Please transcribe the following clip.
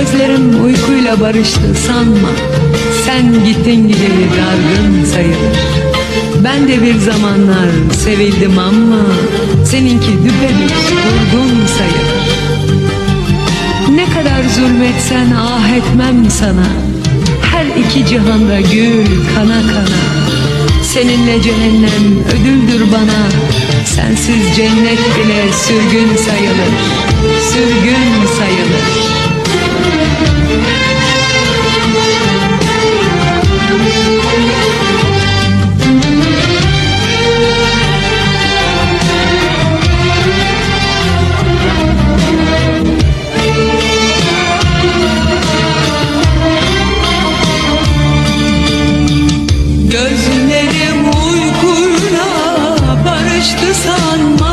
Gözlerim uykuyla barıştı sanma. Sen gittin gideli dargın sayılır. Ben de bir zamanlar sevildim ama Seninki düpedüz durgun sayılır. Ne kadar zulmetsen ah etmem sana. Her iki cihanda gül kana kana. Seninle cehennem ödüldür bana. Sensiz cennet bile sürgün sayılır. Sürgün my